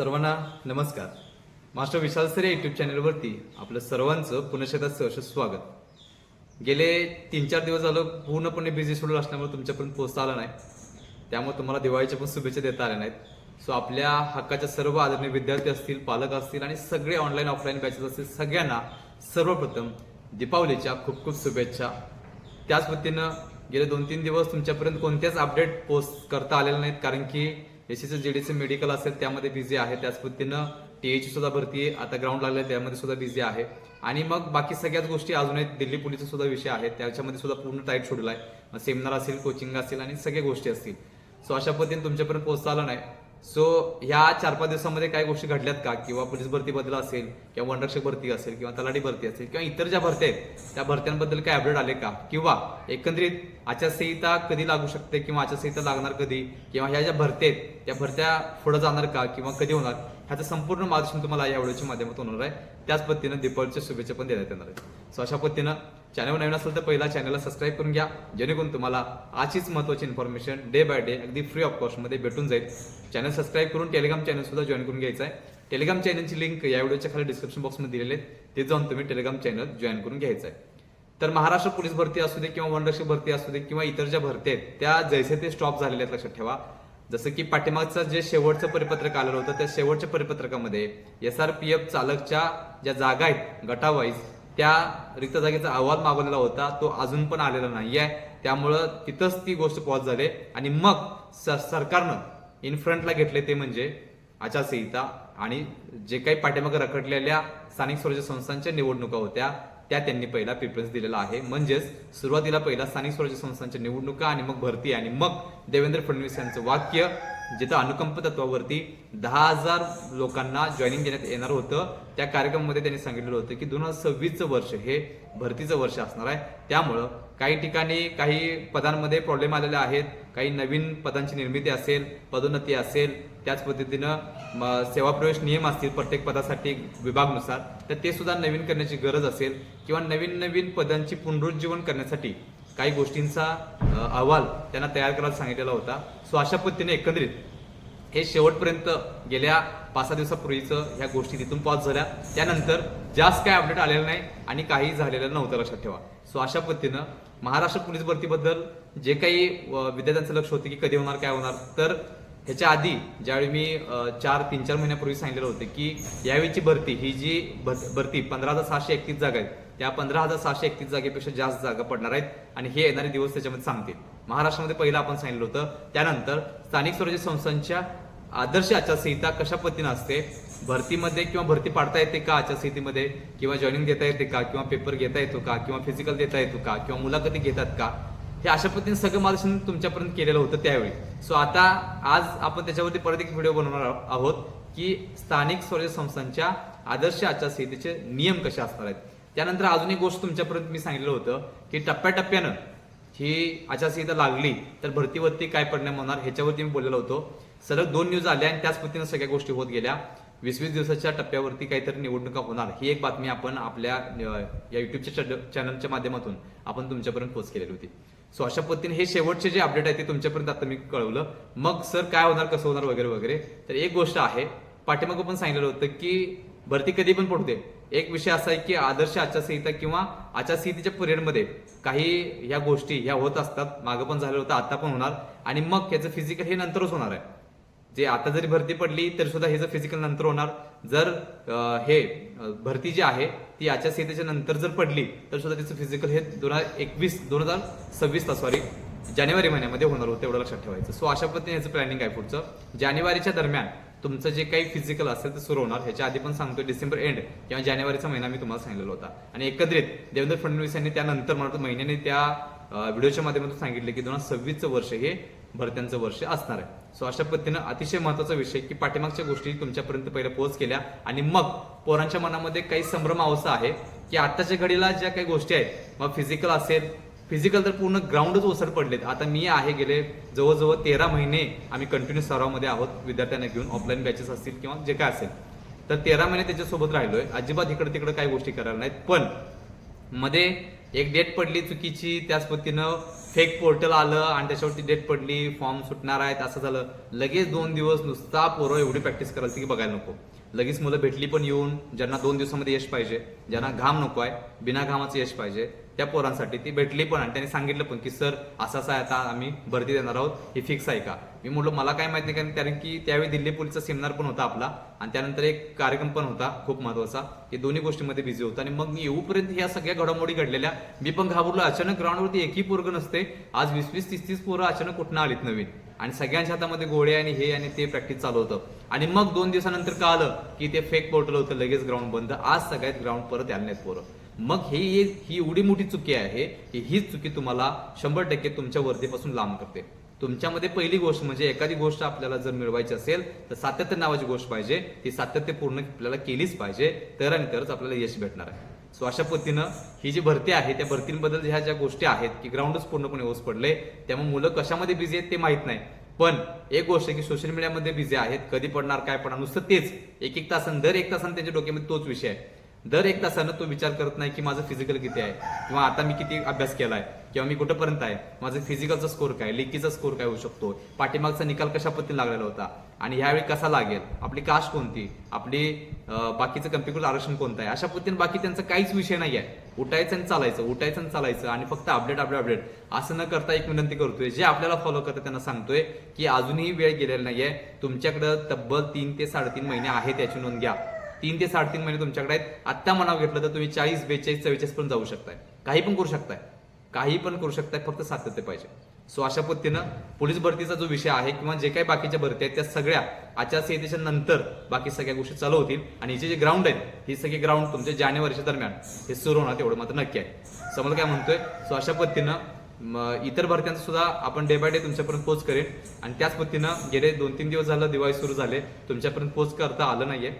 सर्वांना नमस्कार. Master Vishal sir या युट्यूब चॅनलवरती आपलं सर्वांचं पुनशेदा एकदा सहर्ष स्वागत. गेले तीन चार दिवस झालं पूर्णपणे बिझी शेड्यूल असल्यामुळे तुमच्यापर्यंत पोहोचता आला नाही. त्यामुळे तुम्हाला दिवाळीच्या पण शुभेच्छा देता आल्या नाहीत. सो आपल्या हक्काच्या सर्व आदरणीय विद्यार्थी असतील पालक असतील आणि सगळे ऑनलाईन ऑफलाईन बॅचेस असतील सगळ्यांना सर्वप्रथम दीपावलीच्या खूप खूप शुभेच्छा. त्याच पद्धतीनं गेले दोन तीन दिवस तुमच्यापर्यंत कोणत्याच अपडेट पोस्ट करता आलेले नाहीत. कारण की एसीचं जेडीचं मेडिकल असेल त्यामध्ये बिझी आहे. त्याच पद्धतीनं टीएची सुद्धा भरती आहे. आता ग्राउंड लागले त्यामध्ये सुद्धा बिझी आहे. आणि मग बाकी सगळ्याच गोष्टी अजून आहेत. दिल्ली पोलीसचा सुद्धा विषय आहे. त्याच्यामध्ये सुद्धा पूर्ण टाईट शेड्यूल आहे. सेमिनार असेल कोचिंग असेल आणि सगळ्या गोष्टी असतील. सो अशा पद्धतीने तुमच्यापर्यंत पोहोचता आलं नाही. सो ह्या चार पाच दिवसामध्ये काही गोष्टी घडल्यात का? किंवा पोलीस भरतीबद्दल असेल किंवा वनरक्षक भरती असेल किंवा तलाठी भरती असेल किंवा इतर ज्या भरत्या आहेत त्या भरत्यांबद्दल काय अपडेट आले का? किंवा एकंदरीत आचारसंहिता कधी लागू शकते किंवा आचारसंहिता लागणार कधी? किंवा ह्या ज्या भरत्या आहेत त्या भरत्या पुढे जाणार का? किंवा कधी होणार? ह्याचं संपूर्ण मार्गदर्शन तुम्हाला या व्हिडिओच्या माध्यमातून होणार आहे. त्याच पद्धतीनं दीपावलीच्या शुभेच्छा पण देण्यात येणार आहेत. सो अशा पद्धतीनं चॅनल नवीन असेल तर पहिला चॅनलला सबस्क्राईब करून घ्या. जेणेकरून तुम्हाला अशीच महत्त्वाची इन्फॉर्मेशन डे बाय डे अगदी फ्री ऑफ कॉस्टमध्ये भेटून जाईल. चॅनल सबस्क्राईब करून टेलिग्राम चॅनलसुद्धा जॉईन करून घ्यायचं आहे. टेलिग्राम चॅनलची लिंक या व्हिडिओच्या खाली डिस्क्रिप्शन बॉक्समध्ये दिलेले आहेत. ते जाऊन तुम्ही टेलिग्राम चॅनल जॉईन करून घ्यायचं आहे. तर महाराष्ट्र पोलीस भरती असू दे किंवा वनरक्षक भरती असू दे किंवा इतर ज्या भरती आहेत त्या जैसे ते स्टॉप झालेले आहेत लक्षात ठेवा. जसं की पाठीमागचं जे शेवटचं परिपत्रक आलेलं होतं त्या शेवटच्या परिपत्रकामध्ये एस आर पी एफ चालकच्या ज्या जागा आहेत गटावाईज त्या रिक्त जागेचा अहवाल मागवलेला होता तो अजून पण आलेला नाही आहे त्यामुळं तिथंच ती गोष्ट पॉज झाले. आणि मग सरकारनं इन फ्रंटला घेतले ते म्हणजे आचारसंहिता आणि जे काही पाठीमागे रखडलेल्या स्थानिक स्वराज्य संस्थांच्या निवडणुका होत्या त्या त्यांनी पहिला प्रिफरन्स दिलेला आहे. म्हणजेच सुरुवातीला पहिला स्थानिक स्वराज्य संस्थांच्या निवडणुका आणि मग भरती आणि मग देवेंद्र फडणवीस यांचं वाक्य. जिथं अनुकंप तत्वावरती दहा हजार लोकांना जॉईनिंग देण्यात येणार होतं त्या कार्यक्रमामध्ये त्यांनी सांगितलेलं होतं की दोन हजार सव्वीसचं वर्ष हे भरतीचं वर्ष असणार आहे. त्यामुळं काही ठिकाणी काही पदांमध्ये प्रॉब्लेम आलेले आहेत काही नवीन पदांची निर्मिती असेल पदोन्नती असेल त्याच पद्धतीनं म, सेवा प्रवेश नियम असतील प्रत्येक पदासाठी विभागनुसार तर ते सुद्धा नवीन करण्याची गरज असेल किंवा नवीन नवीन पदांची पुनरुज्जीवन करण्यासाठी काही गोष्टींचा अहवाल त्यांना तयार करायला सांगितलेला होता. सो अशा पद्धतीने एकंदरीत हे शेवटपर्यंत गेल्या पाच सहा दिवसापूर्वीचं ह्या गोष्टी तिथून पॉज झाल्या. त्यानंतर जास्त काय अपडेट आलेलं नाही आणि काही झालेलं नव्हतं लक्षात ठेवा. सो अशा पद्धतीनं महाराष्ट्र पोलीस भरतीबद्दल जे काही विद्यार्थ्यांचं लक्ष होतं की कधी होणार काय होणार तर ह्याच्या आधी ज्यावेळी मी चार तीन चार महिन्यापूर्वी सांगितलेलं होतं की यावेळीची भरती ही जी भर- भरती पंधरा हजार सहाशे एकतीस जागा आहेत त्या पंधरा हजार सहाशे एकतीस जागेपेक्षा जास्त जागा पडणार आहेत आणि हे येणारे दिवस त्याच्यामध्ये सांगतील. महाराष्ट्रामध्ये पहिलं आपण सांगितलं होतं. त्यानंतर स्थानिक स्वराज्य संस्थांच्या आदर्श आचारसंहिता कशा पद्धतीनं असते? भरतीमध्ये किंवा भरती पाडता येते का आचारसंहितेमध्ये? किंवा जॉईनिंग देता येते का? किंवा पेपर घेता येतो का? किंवा फिजिकल देता येतो का? किंवा मुलाखती घेतात का? हे अशा पद्धतीने सगळं मार्गदर्शन तुमच्यापर्यंत केलेलं होतं त्यावेळी. सो आता आज आपण त्याच्यावरती परत एक व्हिडिओ बनवणार आहोत की स्थानिक स्वराज्य संस्थांच्या आदर्श आचारसंहितेचे नियम कसे असणार आहेत? त्यानंतर अजून एक गोष्ट तुमच्यापर्यंत मी सांगितलं होतं की टप्प्याटप्प्यानं ही आचारसंहिता लागली तर भरतीवरती काय परिणाम होणार ह्याच्यावरती मी बोललेलो होतो. सलग दोन न्यूज आल्या आणि त्याच पद्धतीनं सगळ्या गोष्टी होत गेल्या. वीस वीस दिवसाच्या टप्प्यावरती काहीतरी निवडणुका होणार. ही एक बातमी आपण आपल्या या युट्यूबच्या चॅनलच्या माध्यमातून आपण तुमच्यापर्यंत पोच केलेली होती. सो अशा पद्धतीने हे शेवटचे जे अपडेट आहे ते तुमच्यापर्यंत आता मी कळवलं. मग सर काय होणार कसं होणार वगैरे वगैरे. तर एक गोष्ट आहे पाठीमागं पण सांगितलं होतं की भरती कधी पण पडू दे. एक विषय असा आहे की आदर्श आचारसंहिता किंवा आचारसंहितेच्या पिरियडमध्ये काही ह्या गोष्टी ह्या होत असतात. मागं पण झालं होतं आता पण होणार. आणि मग याचं फिजिकल हे नंतरच होणार आहे. जे आता जरी भरती पडली तरी सुद्धा ह्याचं फिजिकल नंतर होणार. जर हे भरती जी आहे ती आचारसंहितेच्या नंतर जर पडली तर सुद्धा त्याचं फिजिकल हे दोन हजार एकवीस दोन हजार सव्वीसला सॉरी जानेवारी महिन्यामध्ये होणार होतं एवढं लक्षात ठेवायचं. सो अशा पद्धतीने याचं प्लॅनिंग आहे पुढचं. जानेवारीच्या दरम्यान तुमचं जे काही फिजिकल असेल ते सुरू होणार. ह्याच्या आधी पण सांगतो डिसेंबर एंड किंवा जानेवारीचा महिना मी तुम्हाला सांगितलेला होता. आणि एकत्रित देवेंद्र फडणवीस यांनी त्यानंतर मला महिन्याने त्या व्हिडिओच्या माध्यमातून सांगितले की दोन हजार सव्वीसचं वर्ष हे भरत्यांचं वर्ष असणार आहे. सो अशा पद्धतीनं अतिशय महत्त्वाचा विषय की पाठीमागच्या गोष्टी तुमच्यापर्यंत पहिल्या पोहोच केल्या आणि मग पोरांच्या मनामध्ये काही संभ्रम अवस्था आहे की आताच्या घडीला ज्या काही गोष्टी आहेत मग फिजिकल असेल फिजिकल तर पूर्ण ग्राउंडच ओसर पडलेत. आता मी आहे गेले जवळजवळ तेरा महिने आम्ही कंटिन्यू सरावमध्ये आहोत. विद्यार्थ्यांना घेऊन ऑफलाईन बॅचेस असतील किंवा जे काय असेल. तर तेरा महिने त्याच्यासोबत राहिलोय. अजिबात इकडे तिकडे काही गोष्टी करायला नाहीत. पण मध्ये एक डेट पडली चुकीची त्याच पद्धतीनं फेक पोर्टल आलं आणि त्याच्यावरती डेट पडली फॉर्म सुटणार आहेत असं झालं. लगेच दोन दिवस नुसता पोरं एवढी प्रॅक्टिस करायला की बघायला नको. लगेच मुलं भेटली पण येऊन ज्यांना दोन दिवसामध्ये यश पाहिजे ज्यांना घाम नको आहे बिना घामाचं यश पाहिजे त्या पोरांसाठी ती भेटली पण आणि त्यांनी सांगितलं पण की सर असं असं आहे आता आम्ही भरती देणार आहोत हे फिक्स आहे का? मी म्हटलं मला काय माहिती नाही कारण कारण की त्यावेळी दिल्ली पोलीसचा सेमिनार पण होता आपला आणि त्यानंतर एक कार्यक्रम पण होता खूप महत्त्वाचा हे दोन्ही गोष्टींमध्ये बिझी होता आणि मग मी येऊपर्यंत ह्या सगळ्या घडामोडी घडलेल्या. मी पण घाबरलो अचानक ग्राउंडवरती एकही पोरग नसते. आज वीस वीस तीस तीस पोरं अचानक कुठनं आलीत नवीन? आणि सगळ्यांच्या हातामध्ये गोळे आणि हे आणि ते प्रॅक्टिस चालू होतं. आणि मग दोन दिवसानंतर कळलं की ते फेक पोर्टल होतं लगेच ग्राउंड बंद. आज सगळ्यात ग्राउंड परत यायला नाहीत पोरं. मग हे ही एवढी मोठी चुकी आहे की हीच चुकी तुम्हाला शंभर टक्के तुमच्या वर्दीपासून लांब करते. तुमच्यामध्ये पहिली गोष्ट म्हणजे एखादी गोष्ट आपल्याला जर मिळवायची असेल तर सातत्य नावाची गोष्ट पाहिजे. ती सातत्य पूर्ण आपल्याला केलीच पाहिजे. तर आणि तरच आपल्याला यश भेटणार आहे. सो अशा पद्धतीनं ही जी भरती आहे त्या भरतींबद्दल ह्या ज्या गोष्टी आहेत की ग्राउंडच पूर्णपणे ओस पडले त्यामुळे मुलं कशामध्ये बिझी आहेत ते माहीत नाही. पण एक गोष्ट आहे की सोशल मीडियामध्ये बिझी आहेत कधी पडणार काय पडणार नुसतं तेच. एक एक तासन दर एक तासान त्यांच्या डोक्यामध्ये तोच विषय आहे. दर एक तासानं तो विचार करत नाही की माझं फिजिकल किती आहे किंवा आता मी किती अभ्यास केलाय किंवा मी कुठंपर्यंत आहे माझं फिजिकलचा स्कोर काय लिकीचा स्कोर काय होऊ शकतो पाठीमागचा निकाल कशा पद्धतीने लागलेला होता आणि ह्यावेळी कसा लागेल आपली कास्ट कोणती आपली बाकीचं कम्प्युटर आरक्षण कोणतं आहे अशा पद्धतीने बाकी त्यांचा काहीच विषय नाही आहे. उठायचं आणि चालायचं उठायचं आणि चालायचं आणि फक्त अपडेट अपडेट अपडेट असं न करता एक विनंती करतोय जे आपल्याला फॉलो करतात त्यांना सांगतोय की अजूनही वेळ गेलेला नाही आहे तुमच्याकडं तब्बल तीन ते साडेतीन महिने आहेत याची नोंद घ्या. तीन ते साडेतीन महिने तुमच्याकडे आहेत. आत्ता मनाव घेतलं तर तुम्ही चाळीस बेचाळीस चव्वेचाळीस पण जाऊ शकताय. काही पण करू शकताय. काही पण करू शकताय फक्त सातत्य पाहिजे. सो अशा पद्धतीनं पोलीस भरतीचा जो विषय आहे किंवा जे काही बाकीच्या भरती आहेत त्या सगळ्या आचारसंहितेच्या नंतर बाकी सगळ्या गोष्टी चालू होतील. आणि हिचे जे ग्राउंड आहेत ही सगळी ग्राउंड तुमच्या जानेवारीच्या दरम्यान हे सुरू होणार तेवढं मात्र नक्की आहे. समोर काय म्हणतोय? सो अशा पद्धतीनं इतर भरत्यांचा सुद्धा आपण डे बाय डे तुमच्यापर्यंत पोच करेन. आणि त्याच पद्धतीनं गेले दोन तीन दिवस झालं दिवाळी सुरू झाले तुमच्यापर्यंत पोच करता आलं नाहीये.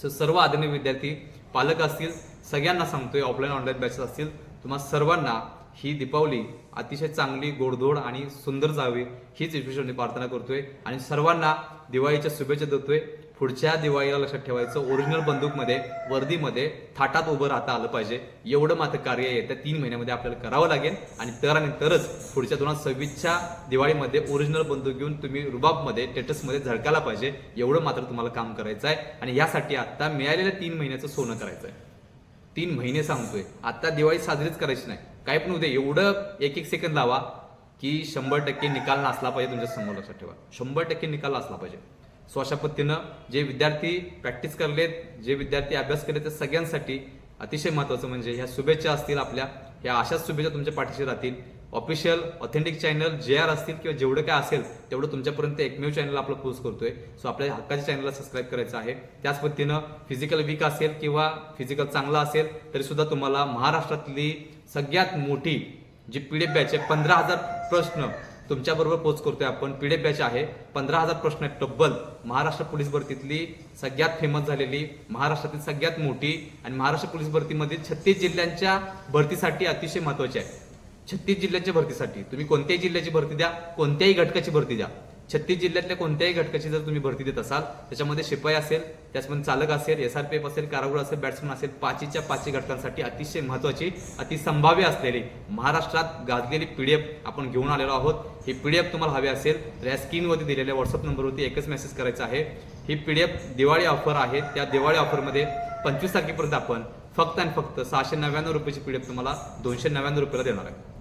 सो सर्व आदरणीय विद्यार्थी पालक असतील सगळ्यांना सांगतोय ऑफलाईन ऑनलाईन बॅचेस असतील तुम्हा सर्वांना ही दीपावली अतिशय चांगली गोडधोड आणि सुंदर जावी हीच ईश्वरने प्रार्थना करतोय. आणि सर्वांना दिवाळीच्या शुभेच्छा देतोय. पुढच्या दिवाळीला लक्षात ठेवायचं ओरिजिनल बंदूकमध्ये वर्दीमध्ये थाटात उभं राहता आलं पाहिजे. एवढं मात्र कार्य येत्या तीन महिन्यामध्ये आपल्याला करावं लागेल. आणि तर आणि तरच पुढच्या दोन हजार सव्वीसच्या दिवाळीमध्ये ओरिजिनल बंदूक घेऊन तुम्ही रुबाबमध्ये टेटसमध्ये झळकायला पाहिजे. एवढं मात्र तुम्हाला काम करायचं आहे. आणि यासाठी आता मिळालेल्या तीन महिन्याचं सोनं करायचं आहे. तीन महिने सांगतोय. आता दिवाळी साजरीच करायची नाही. काय पण उद्या एवढं एक एक सेकंद लावा की शंभर टक्के निकाल नसला पाहिजे तुमच्यासमोर लक्षात ठेवा. शंभर टक्के निकाल असला पाहिजे. सो अशा पद्धतीनं जे विद्यार्थी प्रॅक्टिस करलेत जे विद्यार्थी अभ्यास केले त्या सगळ्यांसाठी अतिशय महत्वाचं म्हणजे ह्या शुभेच्छा असतील आपल्या. ह्या अशाच शुभेच्छा तुमच्या पाठीशी राहतील. ऑफिशियल ऑथेंटिक चॅनल जे आर असतील किंवा जेवढं काय असेल तेवढं तुमच्यापर्यंत एकमेव चॅनल आपलं पोस्ट करतोय. सो आपल्या हक्काच्या चॅनलला सबस्क्राईब करायचं आहे. त्याच पद्धतीनं फिजिकल वीक असेल किंवा फिजिकल चांगला असेल तरी सुद्धा तुम्हाला महाराष्ट्रातली सगळ्यात मोठी जी पीडीएफ बॅच आहे पंधरा हजार प्रश्न तुमच्याबरोबर पोच करतोय आपण. पीडीएफ बॅच आहे. पंधरा हजार प्रश्न आहेत तब्बल. महाराष्ट्र पोलीस भरतीतली सगळ्यात फेमस झालेली महाराष्ट्रातील सगळ्यात मोठी आणि महाराष्ट्र पोलीस भरतीमध्ये छत्तीस जिल्ह्यांच्या भरतीसाठी अतिशय महत्वाची आहे. छत्तीस जिल्ह्याच्या भरतीसाठी. तुम्ही कोणत्याही जिल्ह्याची भरती द्या कोणत्याही घटकाची भरती द्या. छत्तीस जिल्ह्यातल्या कोणत्याही घटकाची जर तुम्ही भरती देत असाल त्याच्यामध्ये शिपाई असेल त्याचमध्ये चालक असेल एसआरपीएफ असेल कारागृह असेल बॅट्समन असेल पाचीच्या पाचही घटकांसाठी अतिशय महत्वाची अतिसंभाव्य असलेली महाराष्ट्रात गाजलेली पीडीएफ आपण घेऊन आलेलो आहोत. ही पीडीएफ तुम्हाला हवी असेल तर या स्क्रीनवरती दिलेल्या व्हॉट्सअप नंबरवरती एकच मेसेज करायचा आहे. ही पीडीएफ दिवाळी ऑफर आहे. त्या दिवाळी ऑफरमध्ये पंचवीस तारखेपर्यंत आपण फक्त आणि फक्त सहाशे नव्याण्णव रुपयाची पीडीएफ तुम्हाला दोनशे नव्याण्णव रुपयाला देणार आहे.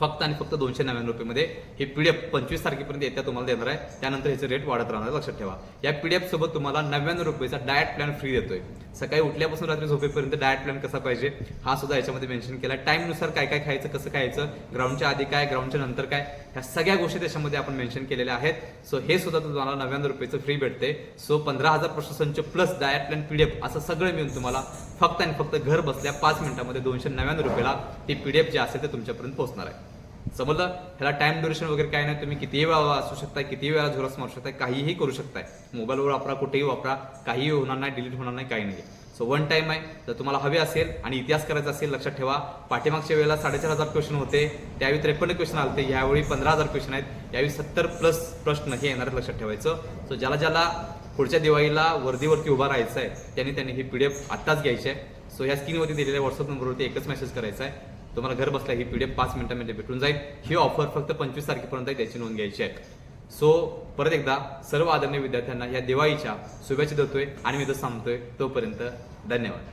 फक्त आणि फक्त दोनशे नव्याण्णव रुपयेमध्ये हे पी डी एफ पंचवीस तारखेपर्यंत येत्या तुम्हाला देणार आहे. त्यानंतर ह्याचे रेट वाढत राहणार आहे, लक्षात ठेवा. या पी डी सोबत तुम्हाला नव्याण्णव रुपयेचा डायट प्लॅन फ्री देतोय. सकाळी उठल्यापासून रात्री झोपेपर्यंत डायट प्लॅन कसा पाहिजे हा सुद्धा याच्यामध्ये मेन्शन केला टाईमनुसार काय काय खायचं कसं खायचं ग्राउंडच्या आधी काय ग्राउंडच्या नंतर काय ह्या सगळ्या गोष्टी त्याच्यामध्ये आपण मेन्शन केलेल्या आहेत. सो हे सुद्धा तुम्हाला नव्याण्णव रुपयेचं फ्री भेटते सो पंधरा हजार प्रश्नसंच plus diet plan P D F असं सगळं मिळून तुम्हाला फक्त आणि फक्त घर बसल्या पाच मिनिटामध्ये दोनशे नव्याण्णव रुपयाला ती पी डी एफ जे असेल ते तुमच्यापर्यंत पोहोचणार आहे. समजलं? ह्याला टाइम ड्युरेशन वगैरे काय नाही तुम्ही कितीही वेळा असू शकता कितीही वेळा झोरस मारू शकताय काहीही करू शकताय. मोबाईलवर वापरा कुठेही वापरा काहीही होणार नाही डिलीट होणार नाही काही नाही सो वन टाइम आहे. जर तुम्हाला हवे असेल आणि इतिहास करायचा असेल लक्षात ठेवा. पाठीमागच्या वेळेला साडेचार हजार क्वेश्चन होते. त्यावेळी त्रेपन्न क्वेश्चन आले यावेळी पंधरा हजार क्वेश्चन आहेत. यावेळी सत्तर प्लस प्रश्न हे येणार लक्षात ठेवायचं. सो ज्याला ज्याला पुढच्या दिवाळीला वर्दीवरती उभा राहायचं आहे त्यांनी त्यांनी ही पी डी एफ आत्ताच घ्यायची आहे सो ह्या स्क्रीनवरती दिलेल्या व्हॉट्सअप नंबरवरती एकच मेसेज करायचा आहे तुम्हाला घर बसल्या ही पीडीएफ पाच मिनिटांमध्ये भेटून जाईल. ही ऑफर फक्त पंचवीस तारखेपर्यंत आहे, त्याची नोंद घ्यायची आहे. सो परत एकदा सर्व आदरणीय विद्यार्थ्यांना या दिवाळीच्या शुभेच्छा देतोय आणि मी तर सांगतोय तोपर्यंत धन्यवाद.